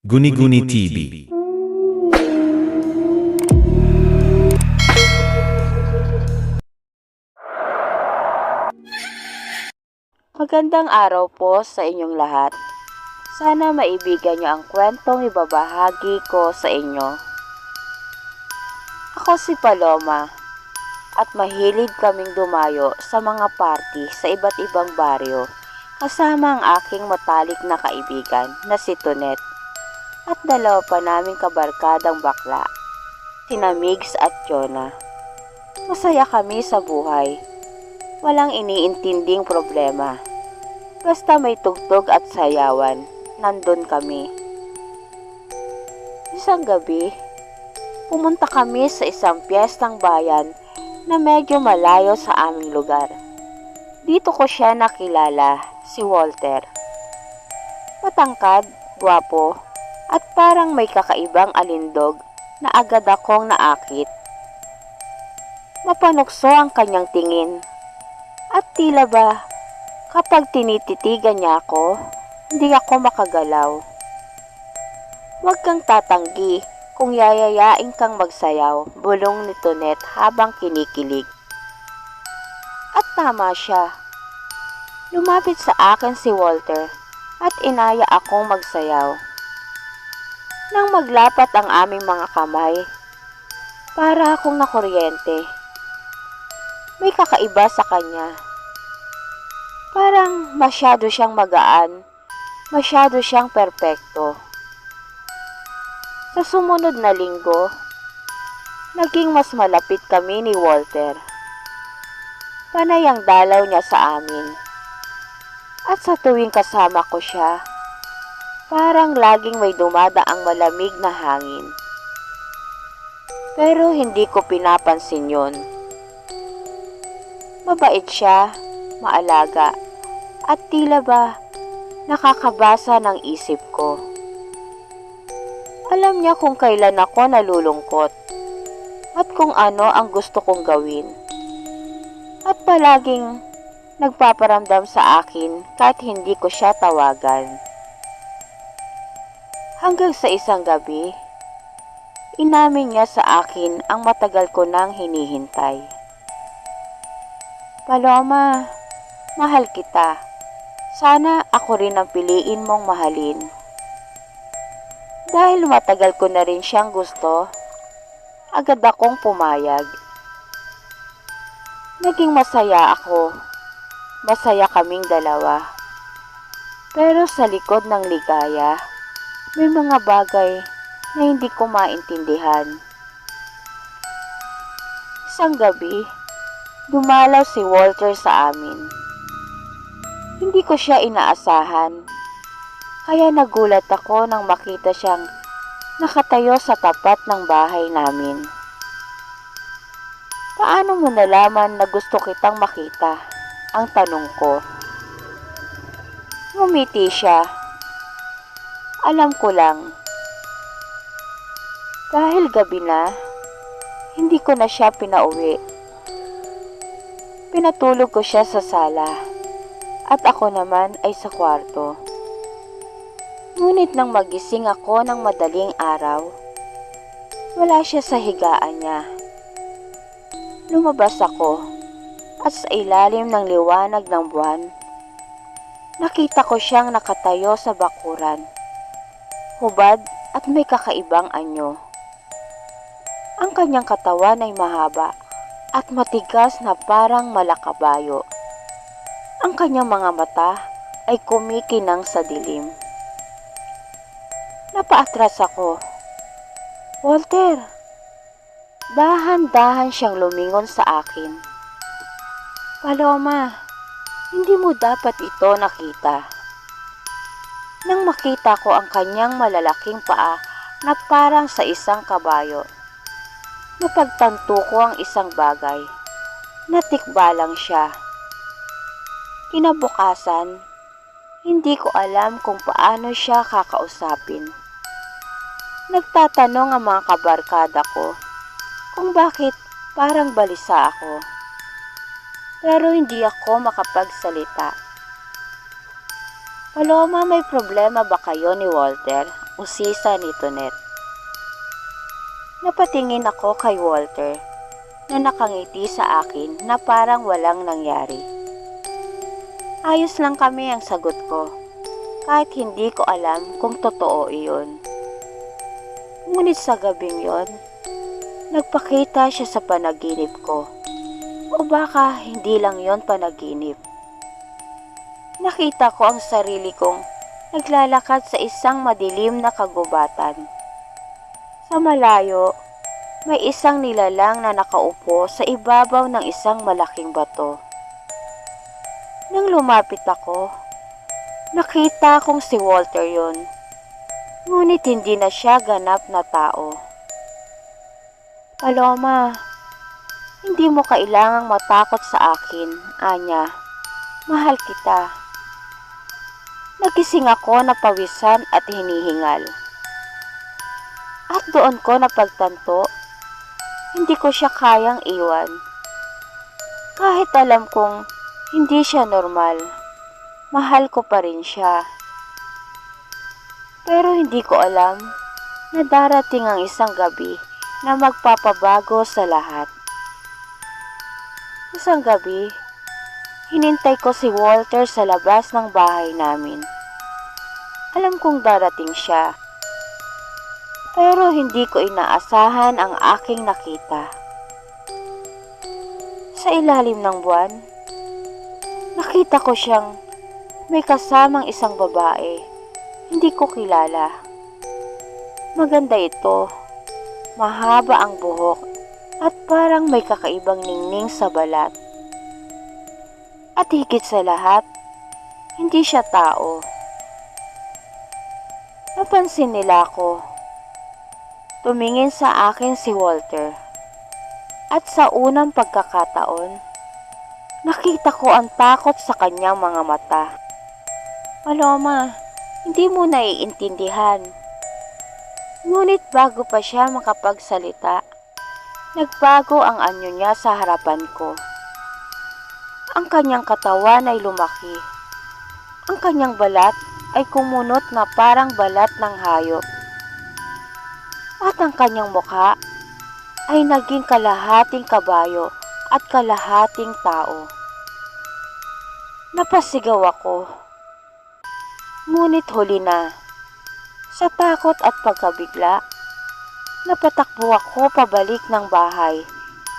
Guni-Guni TV. Magandang araw po sa inyong lahat. Sana maibigan niyo ang kwentong ibabahagi ko sa inyo. Ako si Paloma at mahilig kaming dumayo sa mga party sa iba't ibang baryo kasama ang aking matalik na kaibigan na si Tonet at dalawa pa naming kabarkadang bakla, sina Migs at Jonah. Masaya kami sa buhay. Walang iniintinding problema. Basta may tugtog at sayawan, nandun kami. Isang gabi, pumunta kami sa isang piyestang bayan na medyo malayo sa aming lugar. Dito ko siya nakilala, si Walter. Matangkad, gwapo, at parang may kakaibang alindog na agad akong naakit. Mapanukso ang kanyang tingin at tila ba Kapag tinititigan niya ako, hindi ako makagalaw. Huwag kang tatanggi kung yayayain kang magsayaw, bulong ni Tonet habang kinikilig. At tama siya. Lumapit sa akin si Walter at inaya akong magsayaw. Nang maglapat ang aming mga kamay, para akong nakuryente. May kakaiba sa kanya. Parang masyado siyang magaan, masyado siyang perpekto. Sa sumunod na linggo, naging mas malapit kami ni Walter. Panay ang dalaw niya sa amin. At sa tuwing kasama ko siya, parang laging may dumadaang malamig na hangin. Pero hindi ko pinapansin yon. Mabait siya, maalaga, at tila ba nakakabasa ng isip ko. Alam niya kung kailan ako nalulungkot at kung ano ang gusto kong gawin. At palaging nagpaparamdam sa akin kahit hindi ko siya tawagan. Hanggang sa isang gabi, inamin niya sa akin ang matagal ko nang hinihintay. Paloma, mahal kita. Sana ako rin ang piliin mong mahalin. Dahil matagal ko na rin siyang gusto, agad akong pumayag. Naging masaya ako. Masaya kaming dalawa. Pero sa likod ng ligaya, may mga bagay na hindi ko maintindihan. Isang gabi, dumalaw si Walter sa amin. Hindi ko siya inaasahan. Kaya nagulat ako nang makita siyang nakatayo sa tapat ng bahay namin. Paano mo nalaman na gusto kitang makita? Ang tanong ko. Ngumiti siya. Alam ko lang. Dahil gabi na, hindi ko na siya pinauwi. Pinatulog ko siya sa sala at ako naman ay sa kwarto. Ngunit nang magising ako ng madaling araw, wala siya sa higaan niya. Lumabas ako at sa ilalim ng liwanag ng buwan, nakita ko siyang nakatayo sa bakuran. Hubad at may kakaibang anyo. Ang kanyang katawan ay mahaba at matigas na parang malakabayo. Ang kanyang mga mata ay kumikinang sa dilim. Napaatras ako. Walter! Dahan-dahan siyang lumingon sa akin. Paloma, hindi mo dapat ito nakita. Nang makita ko ang kanyang malalaking paa na parang sa isang kabayo, napagtanto ko ang isang bagay. Natikba lang siya. Kinabukasan, hindi ko alam kung paano siya kakausapin. Nagtatanong ang mga kabarkada ko kung bakit parang balisa ako. Pero hindi ako makapagsalita. Paloma, may problema ba kayo ni Walter? usisa ni Tonet. Napatingin ako kay Walter na nakangiti sa akin na parang walang nangyari. Ayos lang kami ang sagot ko kahit hindi ko alam kung totoo iyon. Ngunit sa gabing yon, nagpakita siya sa panaginip ko. O baka hindi lang yon panaginip. Nakita ko ang sarili kong naglalakad sa isang madilim na kagubatan. Sa malayo, may isang nilalang na nakaupo sa ibabaw ng isang malaking bato. Nang lumapit ako, nakita kong si Walter yon. Ngunit hindi na siya ganap na tao. Paloma, hindi mo kailangang matakot sa akin, Anya. Mahal kita. Nagising ako na pawisan at hinihingal. At doon ko napagtanto, hindi ko siya kayang iwan. Kahit alam kong hindi siya normal, mahal ko pa rin siya. Pero hindi ko alam na darating ang isang gabi na magpapabago sa lahat. Isang gabi, hinintay ko si Walter sa labas ng bahay namin. Alam kong darating siya. Pero hindi ko inaasahan ang aking nakita. Sa ilalim ng buwan, nakita ko siyang may kasamang isang babae. Hindi ko kilala. Maganda ito. Mahaba ang buhok at parang may kakaibang ningning sa balat. At higit sa lahat, hindi siya tao. Napansin nila ako. Tumingin sa akin si Walter. At sa unang pagkakataon, nakita ko ang takot sa kanyang mga mata. Paloma, hindi mo naiintindihan. Ngunit bago pa siya makapagsalita, nagbago ang anyo niya sa harapan ko. Ang kanyang katawan ay lumaki. Ang kanyang balat ay kumunot na parang balat ng hayop. At ang kanyang mukha ay naging kalahating kabayo at kalahating tao. Napasigaw ako. Ngunit huli na. Sa takot at pagkabigla, napatakbo ako pabalik ng bahay,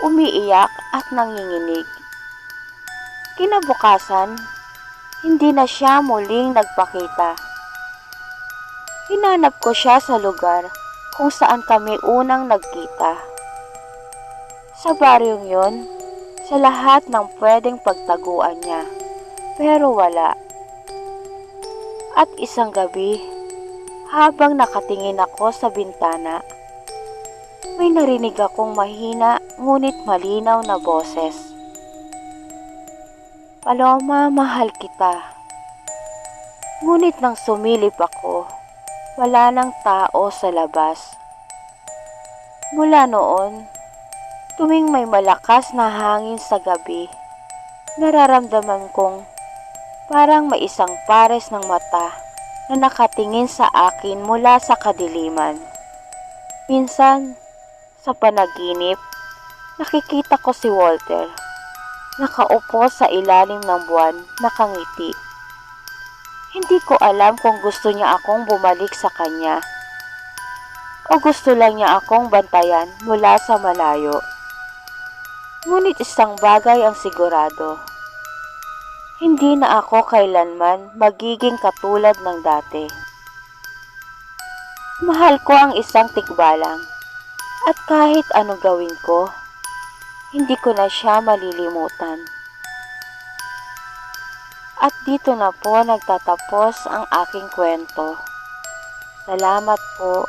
umiiyak at nanginginig. Kinabukasan, hindi na siya muling nagpakita. Hinanap ko siya sa lugar kung saan kami unang nagkita. Sa baryong yon, sa lahat ng pwedeng pagtaguan niya, pero wala. At isang gabi, habang nakatingin ako sa bintana, may narinig akong mahina ngunit malinaw na boses. Paloma, mahal kita. Ngunit nang sumilip ako, wala nang tao sa labas. Mula noon, tuwing may malakas na hangin sa gabi, nararamdaman kong parang may isang pares ng mata na nakatingin sa akin mula sa kadiliman. Minsan, sa panaginip, nakikita ko si Walter nakaupo sa ilalim ng buwan, nakangiti. Hindi ko alam kung gusto niya akong bumalik sa kanya o gusto lang niya akong bantayan mula sa malayo. Ngunit isang bagay ang sigurado. Hindi na ako kailanman magiging katulad ng dati. Mahal ko ang isang tikbalang at kahit ano gawin ko, hindi ko na siya malilimutan. At dito na po nagtatapos ang aking kwento. Salamat po